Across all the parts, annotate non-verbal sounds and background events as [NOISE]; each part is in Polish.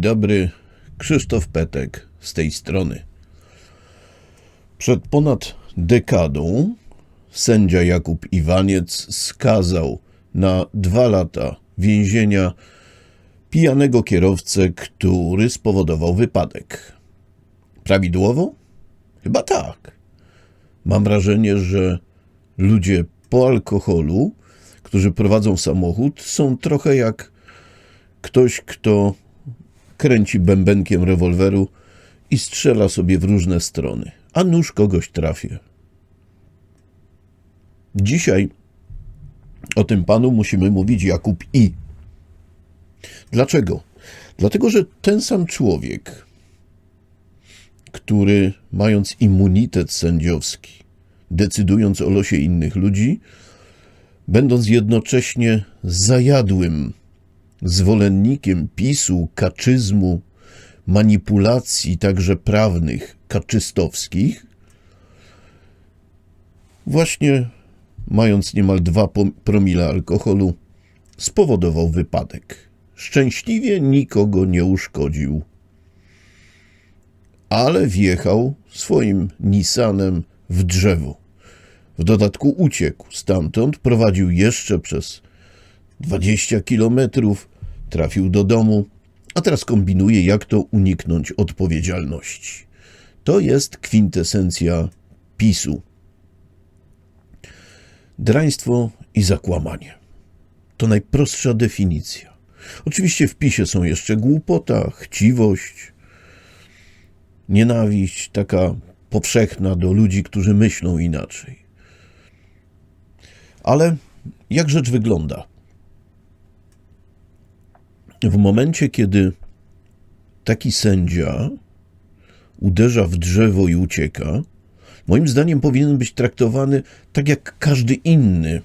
Dobry, Krzysztof Petek z tej strony. Przed ponad dekadą sędzia Jakub Iwaniec skazał na dwa lata więzienia pijanego kierowcę, który spowodował wypadek. Prawidłowo? Chyba tak. Mam wrażenie, że ludzie po alkoholu, którzy prowadzą samochód, są trochę jak ktoś, kto kręci bębenkiem rewolweru i strzela sobie w różne strony, a nóż kogoś trafię. Dzisiaj o tym panu musimy mówić Jakub I. Dlaczego? Dlatego, że ten sam człowiek, który mając immunitet sędziowski, decydując o losie innych ludzi, będąc jednocześnie zajadłym zwolennikiem PiSu, kaczyzmu, manipulacji także prawnych kaczystowskich, właśnie mając niemal 2 promile alkoholu, spowodował wypadek. Szczęśliwie nikogo nie uszkodził, ale wjechał swoim Nissanem w drzewo. W dodatku uciekł stamtąd, prowadził jeszcze przez 20 kilometrów, trafił do domu, a teraz kombinuje, jak to uniknąć odpowiedzialności. To jest kwintesencja PiSu. Draństwo i zakłamanie. To najprostsza definicja. Oczywiście w PiSie są jeszcze głupota, chciwość, nienawiść, taka powszechna do ludzi, którzy myślą inaczej. Ale jak rzecz wygląda? W momencie, kiedy taki sędzia uderza w drzewo i ucieka, moim zdaniem powinien być traktowany tak jak każdy inny,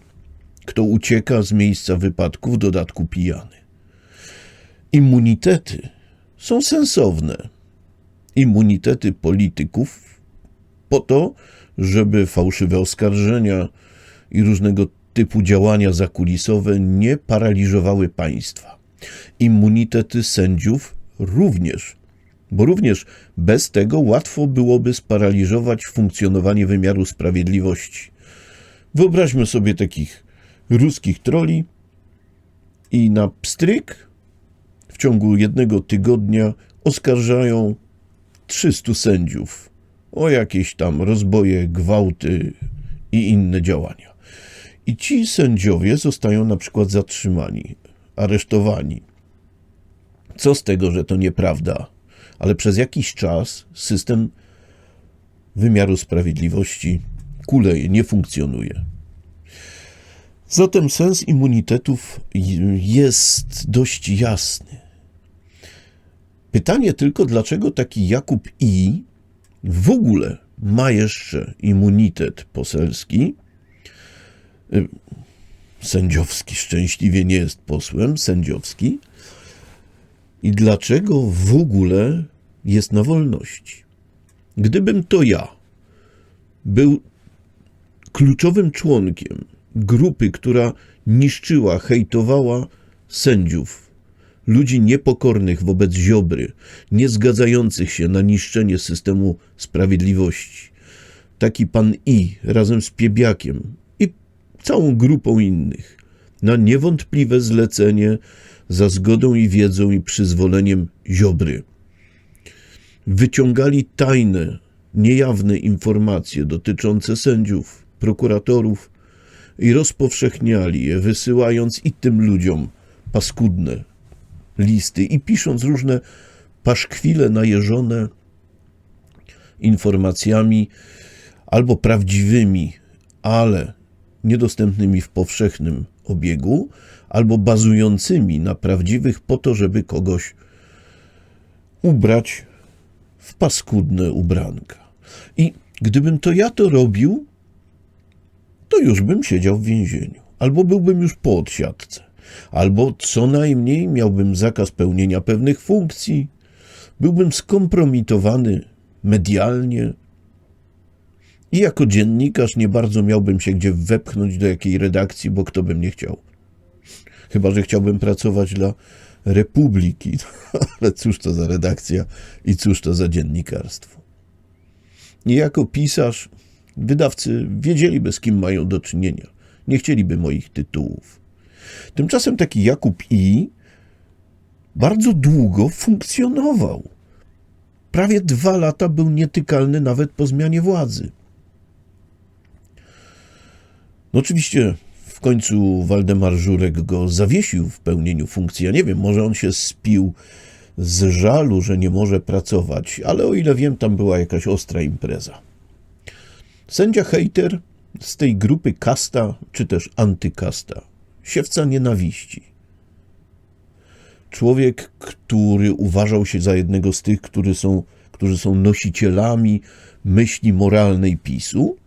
kto ucieka z miejsca wypadku, w dodatku pijany. Immunitety są sensowne. Immunitety polityków po to, żeby fałszywe oskarżenia i różnego typu działania zakulisowe nie paraliżowały państwa. Immunitety sędziów również, bo również bez tego łatwo byłoby sparaliżować funkcjonowanie wymiaru sprawiedliwości. Wyobraźmy sobie takich ruskich troli i na pstryk w ciągu jednego tygodnia oskarżają 300 sędziów o jakieś tam rozboje, gwałty i inne działania. I ci sędziowie zostają na przykład zatrzymani, aresztowani. Co z tego, że to nieprawda, ale przez jakiś czas system wymiaru sprawiedliwości kuleje, nie funkcjonuje. Zatem sens immunitetów jest dość jasny. Pytanie tylko, dlaczego taki Jakub I w ogóle ma jeszcze immunitet poselski, sędziowski, szczęśliwie nie jest posłem, sędziowski, i dlaczego w ogóle jest na wolności. Gdybym to ja był kluczowym członkiem grupy, która niszczyła, hejtowała sędziów, ludzi niepokornych wobec Ziobry, nie zgadzających się na niszczenie systemu sprawiedliwości. Taki pan I razem z Piebiakiem całą grupą innych na niewątpliwe zlecenie za zgodą i wiedzą i przyzwoleniem Ziobry. Wyciągali tajne, niejawne informacje dotyczące sędziów, prokuratorów i rozpowszechniali je, wysyłając i tym ludziom paskudne listy i pisząc różne paszkwile najeżone informacjami albo prawdziwymi, ale niedostępnymi w powszechnym obiegu, albo bazującymi na prawdziwych po to, żeby kogoś ubrać w paskudne ubranka. I gdybym to ja to robił, to już bym siedział w więzieniu, albo byłbym już po odsiadce, albo co najmniej miałbym zakaz pełnienia pewnych funkcji, byłbym skompromitowany medialnie, i jako dziennikarz nie bardzo miałbym się gdzie wepchnąć do jakiej redakcji, bo kto by mnie chciał. Chyba, że chciałbym pracować dla Republiki. [LAUGHS] Ale cóż to za redakcja i cóż to za dziennikarstwo. I jako pisarz wydawcy wiedzieliby, z kim mają do czynienia. Nie chcieliby moich tytułów. Tymczasem taki Jakub I bardzo długo funkcjonował. Prawie dwa lata był nietykalny nawet po zmianie władzy. No oczywiście w końcu Waldemar Żurek go zawiesił w pełnieniu funkcji. Ja nie wiem, może on się spił z żalu, że nie może pracować, ale o ile wiem, tam była jakaś ostra impreza. Sędzia hejter z tej grupy kasta, czy też antykasta, siewca nienawiści. Człowiek, który uważał się za jednego z tych, którzy są, którzy są nosicielami myśli moralnej PiSu,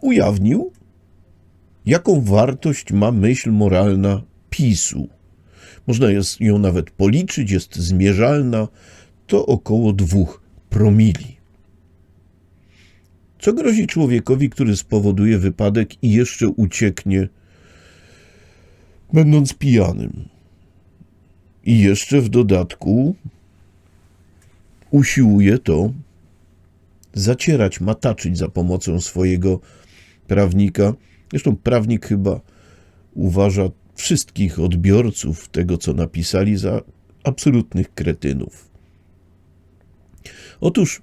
ujawnił, jaką wartość ma myśl moralna PiSu. Można jest ją nawet policzyć, jest zmierzalna, to około dwóch promili. Co grozi człowiekowi, który spowoduje wypadek i jeszcze ucieknie, będąc pijanym? I jeszcze w dodatku usiłuje to zacierać, mataczyć za pomocą swojego prawnika. Zresztą prawnik chyba uważa wszystkich odbiorców tego, co napisali, za absolutnych kretynów. Otóż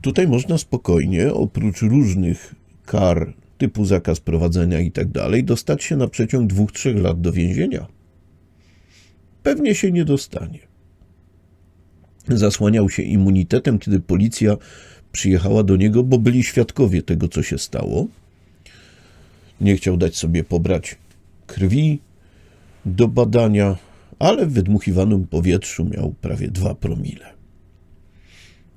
tutaj można spokojnie, oprócz różnych kar typu zakaz prowadzenia i tak dalej, dostać się na przeciąg dwóch, trzech lat do więzienia. Pewnie się nie dostanie. Zasłaniał się immunitetem, kiedy policja przyjechała do niego, bo byli świadkowie tego, co się stało. Nie chciał dać sobie pobrać krwi do badania, ale w wydmuchiwanym powietrzu miał prawie dwa promile.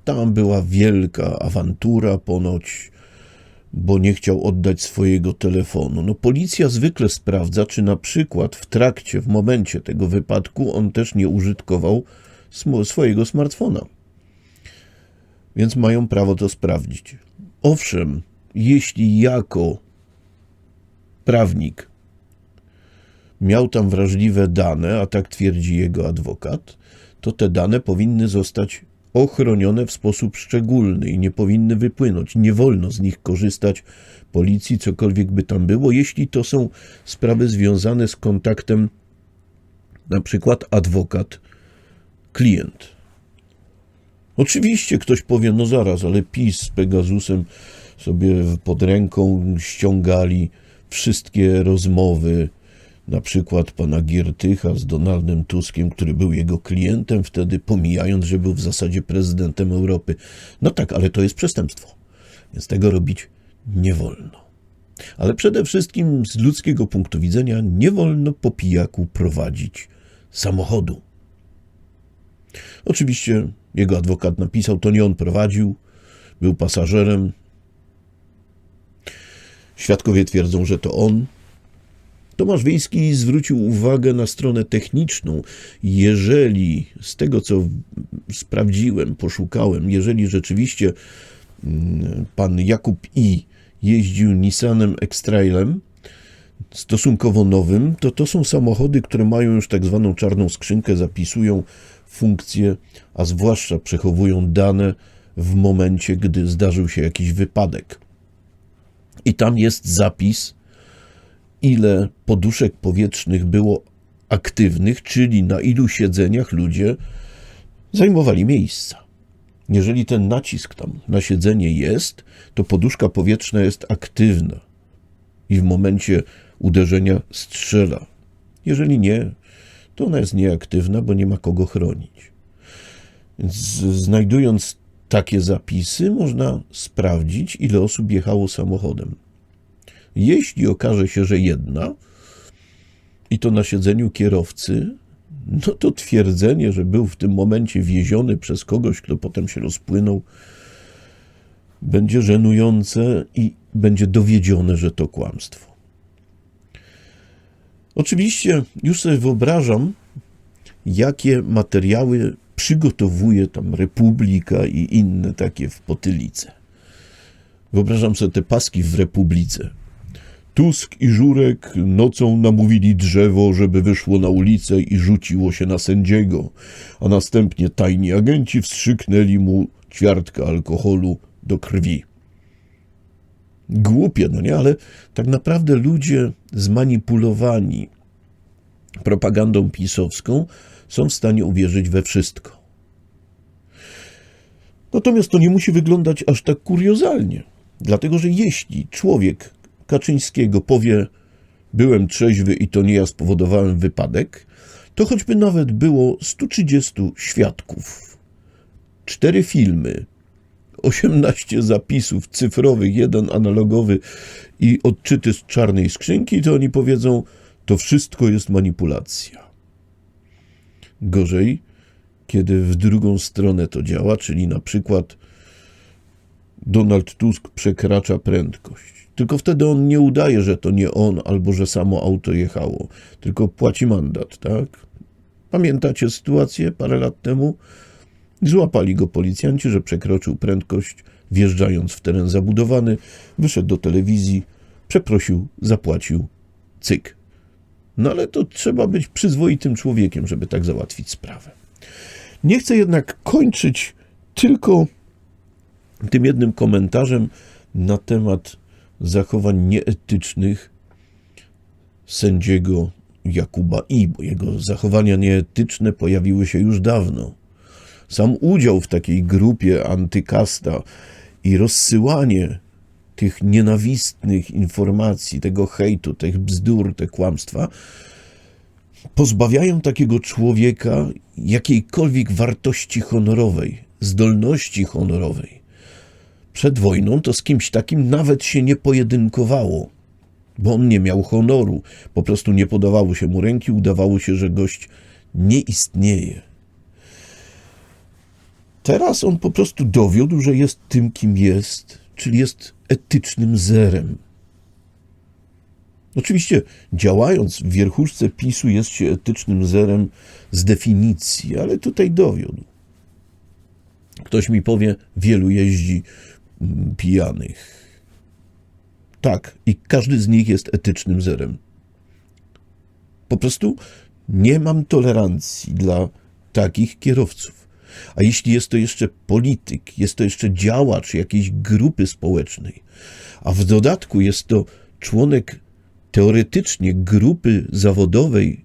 Tam była wielka awantura ponoć, bo nie chciał oddać swojego telefonu. No, policja zwykle sprawdza, czy na przykład w trakcie, w momencie tego wypadku on też nie użytkował swojego smartfona. Więc mają prawo to sprawdzić. Owszem, jeśli jako prawnik miał tam wrażliwe dane, a tak twierdzi jego adwokat, to te dane powinny zostać ochronione w sposób szczególny i nie powinny wypłynąć. Nie wolno z nich korzystać policji, cokolwiek by tam było, jeśli to są sprawy związane z kontaktem na przykład adwokat klient. Oczywiście ktoś powie, no zaraz, ale PiS z Pegasusem sobie pod ręką ściągali wszystkie rozmowy, na przykład pana Giertycha z Donaldem Tuskiem, który był jego klientem wtedy, pomijając, że był w zasadzie prezydentem Europy. No tak, ale to jest przestępstwo, więc tego robić nie wolno. Ale przede wszystkim z ludzkiego punktu widzenia nie wolno po pijaku prowadzić samochodu. Oczywiście jego adwokat napisał, to nie on prowadził, był pasażerem. Świadkowie twierdzą, że to on. Tomasz Wiejski zwrócił uwagę na stronę techniczną. Jeżeli, z tego co sprawdziłem, poszukałem, jeżeli rzeczywiście mm, pan Jakub I jeździł Nissanem X-Trailem, stosunkowo nowym, to to są samochody, które mają już tak zwaną czarną skrzynkę, zapisują funkcje, a zwłaszcza przechowują dane w momencie, gdy zdarzył się jakiś wypadek. I tam jest zapis, ile poduszek powietrznych było aktywnych, czyli na ilu siedzeniach ludzie zajmowali miejsca. Jeżeli ten nacisk tam na siedzenie jest, to poduszka powietrzna jest aktywna i w momencie uderzenia strzela. Jeżeli nie, to ona jest nieaktywna, bo nie ma kogo chronić. Więc znajdując takie zapisy, można sprawdzić, ile osób jechało samochodem. Jeśli okaże się, że jedna, i to na siedzeniu kierowcy, no to twierdzenie, że był w tym momencie wieziony przez kogoś, kto potem się rozpłynął, będzie żenujące i będzie dowiedzione, że to kłamstwo. Oczywiście już sobie wyobrażam, jakie materiały przygotowuje tam Republika i inne takie w potylice. Wyobrażam sobie te paski w Republice. Tusk i Żurek nocą namówili drzewo, żeby wyszło na ulicę i rzuciło się na sędziego, a następnie tajni agenci wstrzyknęli mu ćwiartkę alkoholu do krwi. Głupie, no nie, ale tak naprawdę ludzie zmanipulowani propagandą pisowską są w stanie uwierzyć we wszystko. Natomiast to nie musi wyglądać aż tak kuriozalnie, dlatego że jeśli człowiek Kaczyńskiego powie, byłem trzeźwy i to nie ja spowodowałem wypadek, to choćby nawet było 130 świadków, cztery filmy, 18 zapisów cyfrowych, jeden analogowy i odczyty z czarnej skrzynki, to oni powiedzą, to wszystko jest manipulacja. Gorzej, kiedy w drugą stronę to działa, czyli na przykład Donald Tusk przekracza prędkość. Tylko wtedy on nie udaje, że to nie on albo że samo auto jechało, tylko płaci mandat, tak? Pamiętacie sytuację parę lat temu? Złapali go policjanci, że przekroczył prędkość, wjeżdżając w teren zabudowany, wyszedł do telewizji, przeprosił, zapłacił, cyk. No ale to trzeba być przyzwoitym człowiekiem, żeby tak załatwić sprawę. Nie chcę jednak kończyć tylko tym jednym komentarzem na temat zachowań nieetycznych sędziego Jakuba I, bo jego zachowania nieetyczne pojawiły się już dawno. Sam udział w takiej grupie antykasta i rozsyłanie tych nienawistnych informacji, tego hejtu, tych bzdur, te kłamstwa, pozbawiają takiego człowieka jakiejkolwiek wartości honorowej, zdolności honorowej. Przed wojną to z kimś takim nawet się nie pojedynkowało, bo on nie miał honoru, po prostu nie podawało się mu ręki, udawało się, że gość nie istnieje. Teraz on po prostu dowiódł, że jest tym, kim jest, czyli jest etycznym zerem. Oczywiście, działając w wierchuszce PiSu, jest się etycznym zerem z definicji, ale tutaj dowiódł. Ktoś mi powie, wielu jeździ mm, pijanych. Tak, i każdy z nich jest etycznym zerem. Po prostu nie mam tolerancji dla takich kierowców. A jeśli jest to jeszcze polityk, jest to jeszcze działacz jakiejś grupy społecznej, a w dodatku jest to członek teoretycznie grupy zawodowej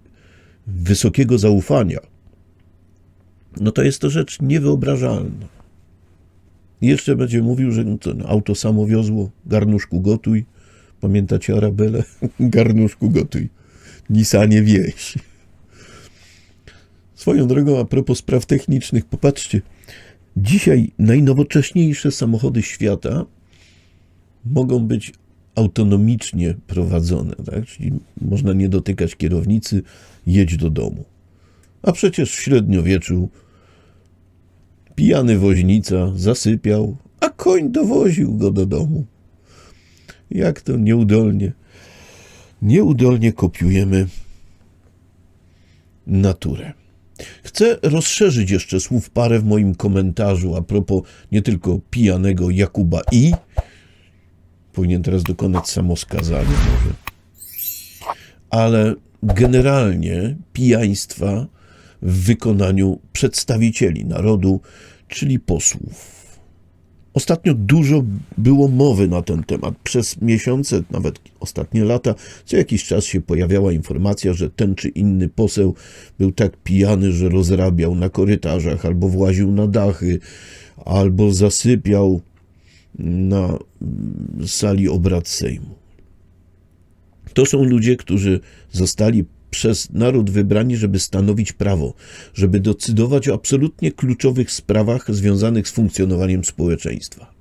wysokiego zaufania, no to jest to rzecz niewyobrażalna. jeszcze będzie mówił, że to auto samo wiozło, garnuszku gotuj. Pamiętacie Arabelę? [LAUGHS] garnuszku gotuj. Nisanie wieś. Swoją drogą, a propos spraw technicznych, popatrzcie. Dzisiaj najnowocześniejsze samochody świata mogą być autonomicznie prowadzone, tak? czyli można nie dotykać kierownicy, jedź do domu. A przecież w średniowieczu pijany woźnica zasypiał, a koń dowoził go do domu. Jak to nieudolnie, nieudolnie kopiujemy naturę. Chcę rozszerzyć jeszcze słów parę w moim komentarzu a propos nie tylko pijanego Jakuba I, powinien teraz dokonać samoskazania może. Ale generalnie pijaństwa w wykonaniu przedstawicieli narodu, czyli posłów. Ostatnio dużo było mowy na ten temat. Przez miesiące, nawet ostatnie lata, co jakiś czas się pojawiała informacja, że ten czy inny poseł był tak pijany, że rozrabiał na korytarzach, albo właził na dachy, albo zasypiał na sali obrad Sejmu. To są ludzie, którzy zostali przez naród wybrani, żeby stanowić prawo, żeby decydować o absolutnie kluczowych sprawach związanych z funkcjonowaniem społeczeństwa.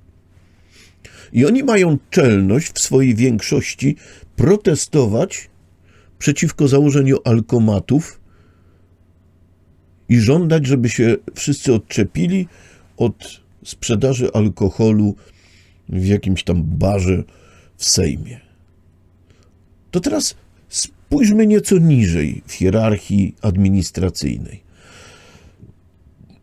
I oni mają czelność w swojej większości protestować przeciwko założeniu alkomatów i żądać, żeby się wszyscy odczepili od sprzedaży alkoholu w jakimś tam barze w Sejmie. To teraz spójrzmy nieco niżej w hierarchii administracyjnej.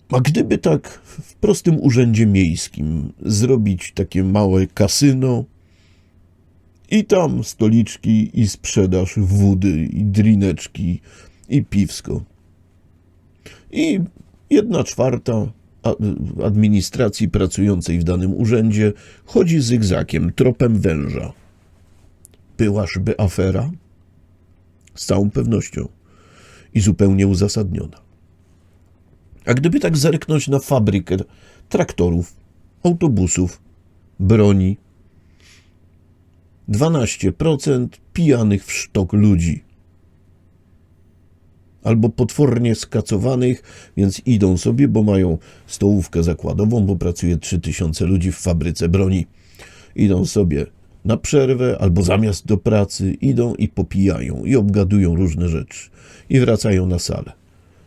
A gdyby tak w prostym urzędzie miejskim zrobić takie małe kasyno I tam stoliczki i sprzedaż wody i drineczki i piwsko. I jedna czwarta administracji pracującej w danym urzędzie chodzi zygzakiem, tropem węża. Byłażby afera? Z całą pewnością. I zupełnie uzasadniona. A gdyby tak zerknąć na fabrykę traktorów, autobusów, broni, 12% pijanych w sztok ludzi. Albo potwornie skacowanych, więc idą sobie, bo mają stołówkę zakładową, bo pracuje 3000 ludzi w fabryce broni. Idą sobie na przerwę albo zamiast do pracy, idą i popijają i obgadują różne rzeczy i wracają na salę.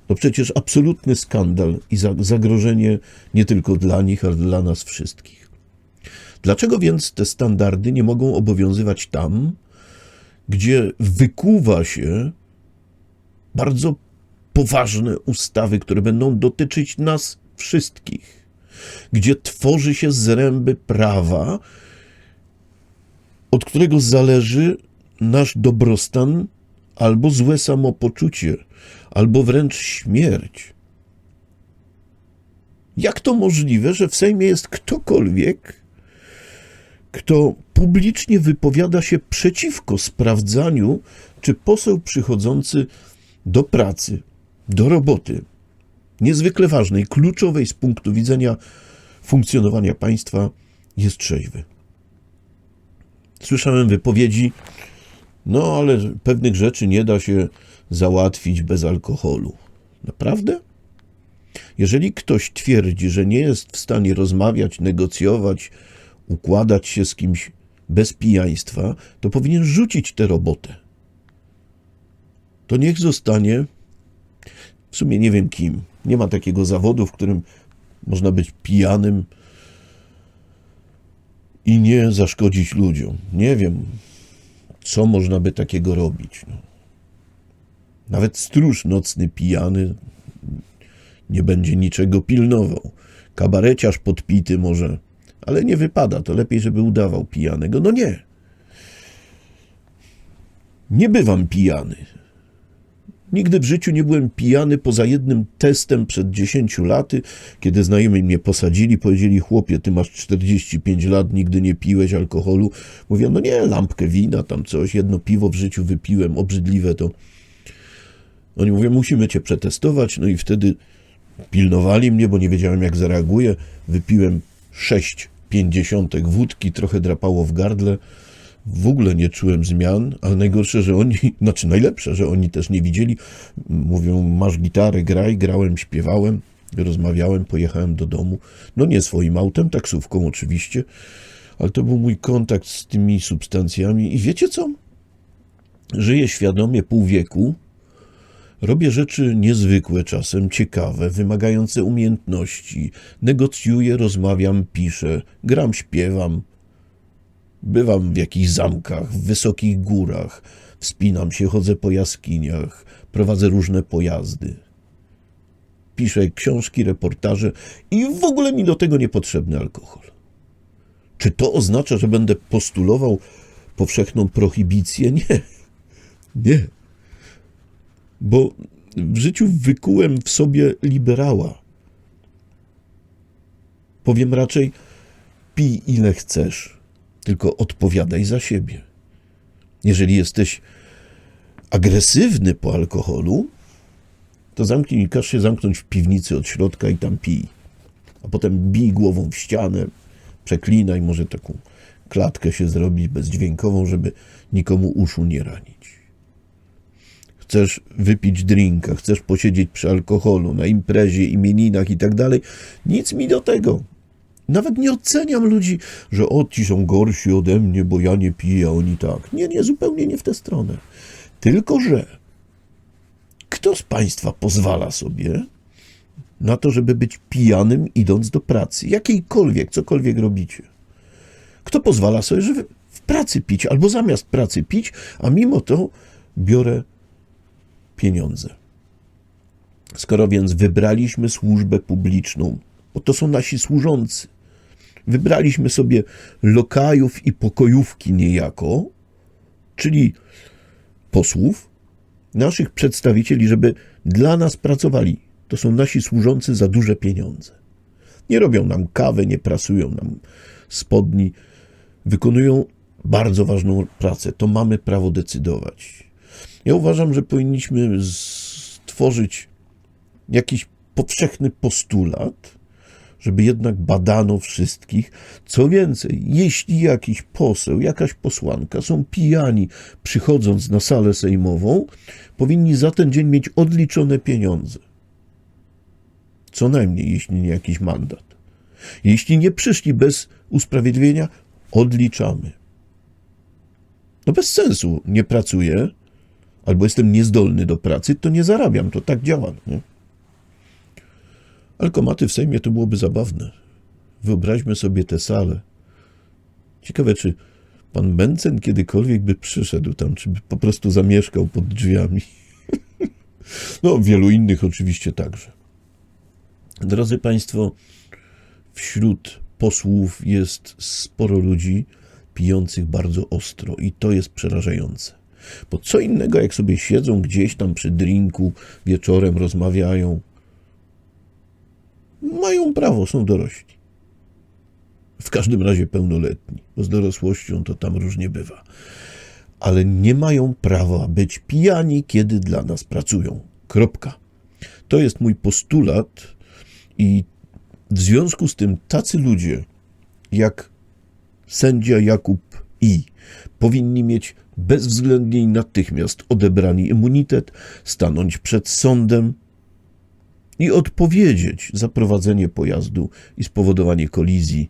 To przecież absolutny skandal i za- zagrożenie nie tylko dla nich, ale dla nas wszystkich. Dlaczego więc te standardy nie mogą obowiązywać tam, gdzie wykuwa się bardzo poważne ustawy, które będą dotyczyć nas wszystkich, gdzie tworzy się zręby prawa, od którego zależy nasz dobrostan albo złe samopoczucie, albo wręcz śmierć. Jak to możliwe, że w Sejmie jest ktokolwiek, kto publicznie wypowiada się przeciwko sprawdzaniu, czy poseł przychodzący do pracy, do roboty, niezwykle ważnej, kluczowej z punktu widzenia funkcjonowania państwa, jest trzeźwy. Słyszałem wypowiedzi, no ale pewnych rzeczy nie da się załatwić bez alkoholu. Naprawdę? Jeżeli ktoś twierdzi, że nie jest w stanie rozmawiać, negocjować, układać się z kimś bez pijaństwa, to powinien rzucić tę robotę. To niech zostanie, w sumie nie wiem kim. Nie ma takiego zawodu, w którym można być pijanym i nie zaszkodzić ludziom. Nie wiem, co można by takiego robić. No. Nawet stróż nocny pijany nie będzie niczego pilnował. Kabareciarz podpity może, ale nie wypada. To lepiej, żeby udawał pijanego. No nie. Nie bywam pijany. Nigdy w życiu nie byłem pijany poza jednym testem przed 10 laty, kiedy znajomi mnie posadzili, powiedzieli, chłopie, ty masz 45 lat, nigdy nie piłeś alkoholu. Mówię, no nie, lampkę wina, tam coś, jedno piwo w życiu wypiłem, obrzydliwe to. Oni mówią, musimy cię przetestować, no i wtedy pilnowali mnie, bo nie wiedziałem jak zareaguję. Wypiłem 6 pięćdziesiątek wódki, trochę drapało w gardle. W ogóle nie czułem zmian, ale najgorsze, że oni, [LAUGHS] znaczy najlepsze, że oni też nie widzieli. Mówią, masz gitarę, graj, grałem, śpiewałem, rozmawiałem, pojechałem do domu. No nie swoim autem, taksówką oczywiście, ale to był mój kontakt z tymi substancjami. I wiecie co? Żyję świadomie pół wieku, Robię rzeczy niezwykłe czasem, ciekawe, wymagające umiejętności. Negocjuję, rozmawiam, piszę, gram, śpiewam. Bywam w jakichś zamkach, w wysokich górach, wspinam się, chodzę po jaskiniach, prowadzę różne pojazdy. Piszę książki, reportaże i w ogóle mi do tego niepotrzebny alkohol. Czy to oznacza, że będę postulował powszechną prohibicję? Nie. Nie bo w życiu wykułem w sobie liberała. Powiem raczej, pij ile chcesz, tylko odpowiadaj za siebie. Jeżeli jesteś agresywny po alkoholu, to zamknij, każ się zamknąć w piwnicy od środka i tam pij. A potem bij głową w ścianę, przeklinaj, może taką klatkę się zrobić bezdźwiękową, żeby nikomu uszu nie ranić chcesz wypić drinka, chcesz posiedzieć przy alkoholu, na imprezie, imieninach i tak dalej, nic mi do tego. Nawet nie oceniam ludzi, że o, ci są gorsi ode mnie, bo ja nie piję, a oni tak. Nie, nie, zupełnie nie w tę stronę. Tylko, że kto z Państwa pozwala sobie na to, żeby być pijanym idąc do pracy? Jakiejkolwiek, cokolwiek robicie. Kto pozwala sobie, żeby w pracy pić albo zamiast pracy pić, a mimo to biorę pieniądze. Skoro więc wybraliśmy służbę publiczną, bo to są nasi służący, Wybraliśmy sobie lokajów i pokojówki niejako, czyli posłów, naszych przedstawicieli, żeby dla nas pracowali. To są nasi służący za duże pieniądze. Nie robią nam kawy, nie prasują nam spodni, wykonują bardzo ważną pracę. To mamy prawo decydować. Ja uważam, że powinniśmy stworzyć jakiś powszechny postulat, żeby jednak badano wszystkich. Co więcej, jeśli jakiś poseł, jakaś posłanka są pijani przychodząc na salę sejmową, powinni za ten dzień mieć odliczone pieniądze. Co najmniej, jeśli nie jakiś mandat. Jeśli nie przyszli bez usprawiedliwienia, odliczamy. No bez sensu, nie pracuję, albo jestem niezdolny do pracy, to nie zarabiam, to tak działa. Nie? Alkomaty w Sejmie to byłoby zabawne. Wyobraźmy sobie tę salę. Ciekawe, czy pan Mencen kiedykolwiek by przyszedł tam, czy by po prostu zamieszkał pod drzwiami. [LAUGHS] No, wielu innych oczywiście także. Drodzy Państwo, wśród posłów jest sporo ludzi pijących bardzo ostro i to jest przerażające. Bo co innego, jak sobie siedzą gdzieś tam przy drinku, wieczorem rozmawiają, mają prawo, są dorośli. W każdym razie pełnoletni, bo z dorosłością to tam różnie bywa. Ale nie mają prawa być pijani, kiedy dla nas pracują. Kropka. To jest mój postulat i w związku z tym tacy ludzie jak sędzia Jakub I powinni mieć bezwzględnie i natychmiast odebrani immunitet, stanąć przed sądem, i odpowiedzieć za prowadzenie pojazdu i spowodowanie kolizji.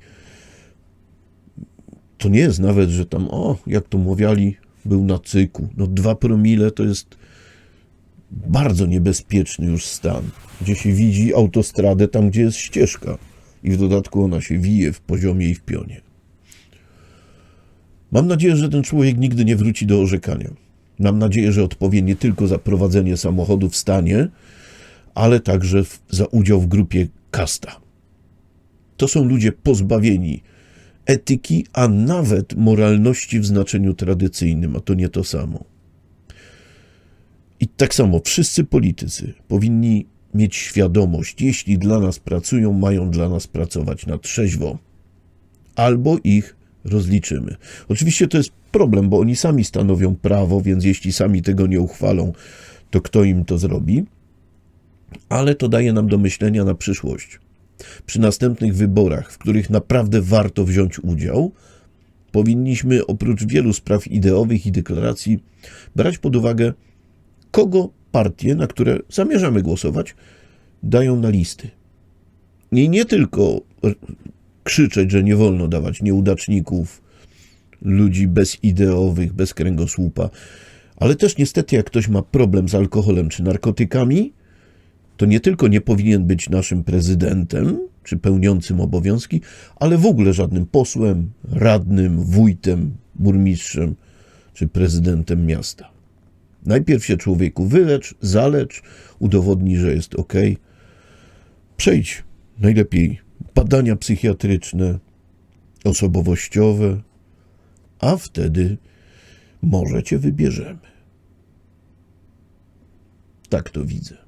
To nie jest nawet, że tam, o, jak to mówiali, był na cyku. No dwa promile to jest bardzo niebezpieczny już stan, gdzie się widzi autostradę tam, gdzie jest ścieżka i w dodatku ona się wije w poziomie i w pionie. Mam nadzieję, że ten człowiek nigdy nie wróci do orzekania. Mam nadzieję, że odpowie nie tylko za prowadzenie samochodu w stanie, ale także za udział w grupie kasta. To są ludzie pozbawieni etyki, a nawet moralności w znaczeniu tradycyjnym, a to nie to samo. I tak samo wszyscy politycy powinni mieć świadomość, jeśli dla nas pracują, mają dla nas pracować na trzeźwo, albo ich rozliczymy. Oczywiście to jest problem, bo oni sami stanowią prawo, więc jeśli sami tego nie uchwalą, to kto im to zrobi? Ale to daje nam do myślenia na przyszłość. Przy następnych wyborach, w których naprawdę warto wziąć udział, powinniśmy oprócz wielu spraw ideowych i deklaracji brać pod uwagę, kogo partie, na które zamierzamy głosować, dają na listy. I nie tylko krzyczeć, że nie wolno dawać nieudaczników, ludzi bezideowych, bez kręgosłupa, ale też niestety, jak ktoś ma problem z alkoholem czy narkotykami, to nie tylko nie powinien być naszym prezydentem czy pełniącym obowiązki, ale w ogóle żadnym posłem, radnym, wójtem, burmistrzem czy prezydentem miasta. Najpierw się człowieku wylecz, zalecz, udowodnij, że jest ok. Przejdź najlepiej badania psychiatryczne, osobowościowe, a wtedy może cię wybierzemy. Tak to widzę.